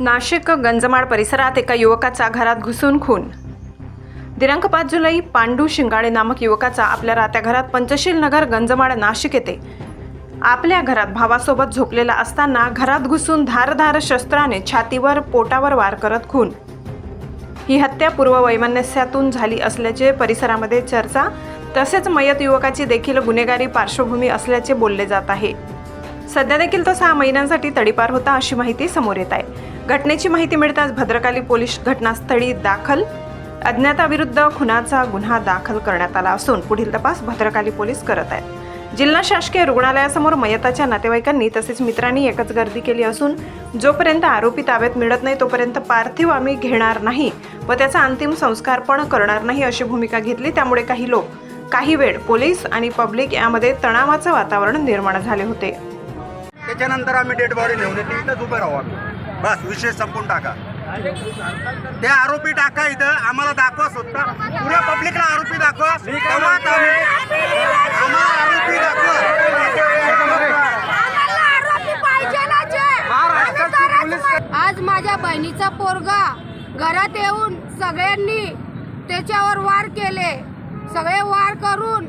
नाशिक गंजमाड परिसरात एका युवकाचा घरात घुसून खून. दिनांक पाच जुलै पांडू शिंगाडे नामक युवकाचा आपल्या राहत्या घरात पंचशील नगर गंजमाड नाशिक येथे आपल्या घरात भावासोबत झोपलेला असताना घरात घुसून धारधार शस्त्राने छातीवर पोटावर वार करत खून. ही हत्या पूर्व वैमनस्यातून झाली असल्याचे परिसरामध्ये चर्चा तसेच मयत युवकाची देखील गुन्हेगारी पार्श्वभूमी असल्याचे बोलले जात आहे. सध्या देखील तो सहा महिन्यांसाठी तडीपार होता अशी माहिती समोर येत आहे. घटनेची माहिती मिळताच भद्रकाली पोलीस घटनास्थळी दाखल अज्ञाताविरुद्ध खुनाचा गुन्हा दाखल करण्यात आला असून पुढील तपास भद्रकाली पोलीस करत आहेत. जिल्हा शासकीय रुग्णालयासमोर मयताच्या नातेवाईकांनी तसेच मित्रांनी एकच गर्दी केली असून जोपर्यंत आरोपी ताब्यात मिळत नाही तोपर्यंत पार्थिव आम्ही घेणार नाही व त्याचा अंतिम संस्कार पण करणार नाही अशी भूमिका घेतली. त्यामुळे काही लोक काही वेळ पोलीस आणि पब्लिक यामध्ये तणावाचं वातावरण निर्माण झाले होते. त्याच्यानंतर आम्ही डेड बॉडी नेऊन येते इथंच उभं राहू आम्ही. बस विषय संपून टाका. ते आरोपी टाका इथं आम्हाला दाखवा स्वतः. पुऱ्या पब्लिकला आरोपी दाखवा. आरोपी पाहिजे आज माझ्या बहिणीचा पोरगा घरात येऊन सगळ्यांनी त्याच्यावर वार केले. सगळे वार करून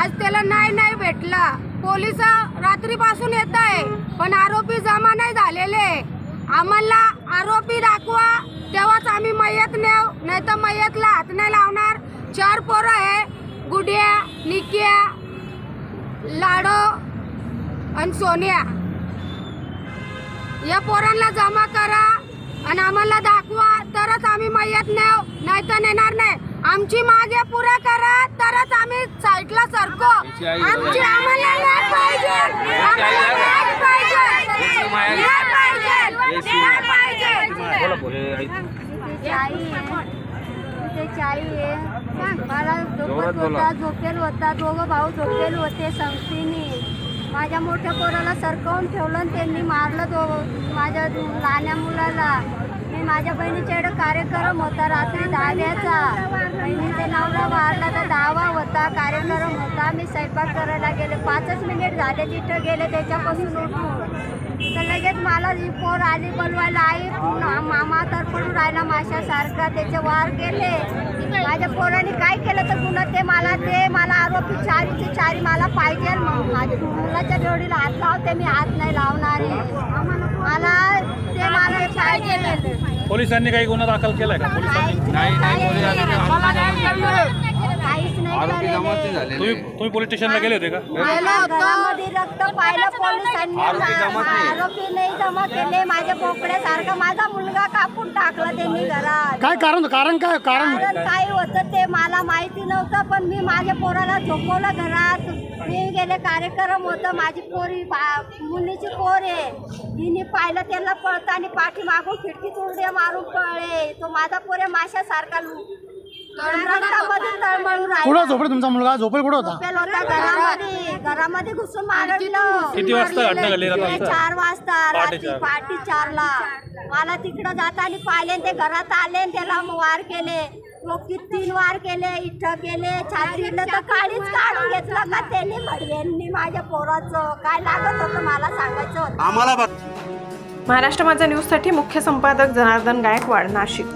आज त्याला नाही नाही भेटला. पोलीस रात्रीपासून येत आहे पण आरोपी जमा नाही झालेले. आम्हाला आरोपी दाखवा तेव्हाच आम्ही मयत नेऊ. नाही तर मयतला हात नाही लावणार. चार पोरं आहे गुडिया निकिया लाडो आणि सोनिया. या पोरांना जमा करा आणि आम्हाला दाखवा तरच आम्ही मयत नेऊ. नाही तर नेणार नाही. आमची मागे पुऱ्या करा तरच आम्ही साईडला सरको. आमची आम्हाला न्याय पाहिजे. आम्हाला न्याय पाहिजे. न्याय पाहिजे. न्याय पाहिजे. आई आहे. आहे मला झोपत होता झोपेल होता दोघं भाऊ झोपेल होते संगतीने. माझ्या मोठ्या पोराला सरकवून ठेवलं त्यांनी मारलं दो माझ्या लहान्या मुलाला. मी माझ्या बहिणीच्या इकडं कार्यक्रम होता रात्री दहाव्याचा बहिणीचे नवरा मारला तर दहावा होता कार्यक्रम होता. मी स्वयंपाक करायला गेले. पाचच मिनिट झाले तिथं गेले त्याच्यापासून उठून. तर लगेच मला ही पोर आली बोलवायला. आई मामा तर पडून राहिला माशासारखा. त्याचे वार केले माझ्या पोराने काय केलं तर पुन्हा ते मला ते मला आरोपी चारीचे चारी मला पाहिजे. मग माझ्या मुलाच्या जोडीला हात लावते. मी हात नाही लावणार आहे. मला ते मला पाहिजे पोलिसांनी काही गुन्हा दाखल केलाय का? पोलिसांनी काहीच तुम्ही तुम्ही पोलीस स्टेशनला गेले होते का? पाहिलं घरामध्ये रक्त पाहिलं पोलिसांनी आरोपी नाही जमा केले. माझ्या बोकड्यासारखं माझा मुलगा कापून टाकला त्यांनी घरात. काय कारण कारण काय कारण कारण काय होतं ते मला माहिती नव्हतं पण मी माझ्या पोराला झोपवलं घरात. मी गेले कार्यक्रम होतं. माझी पोरी बा- मुलीची पोर आहे. तिने पाहिलं त्याला पळताना पाठी मागून खिडकीत उड्या मारून पळले. तो माझा पोऱ्या माशासारखा तळमळून कुठं झोपडे? तुमचा मुलगा झोपेल कुठं होता? झोपेल घरामध्ये. घरामध्ये घुसून मारलं किती वाजता घटना घडली रात्री? ते चार वाजता रात्री चार. पहाटे चारला. मला तिकडं जाताना पाहिले ते घरात आले त्याला मग वार केले. लोक तीन वार केले इथं केले छातीला तर काळीच काढून घेतलं का त्यांनी भडव्यांनी माझ्या पोराचं. काय लागत होतं मला सांगायचं होतं. आम्हाला बघ. महाराष्ट्र माझा न्यूजसाठी मुख्य संपादक जनार्दन गायकवाड नाशिक.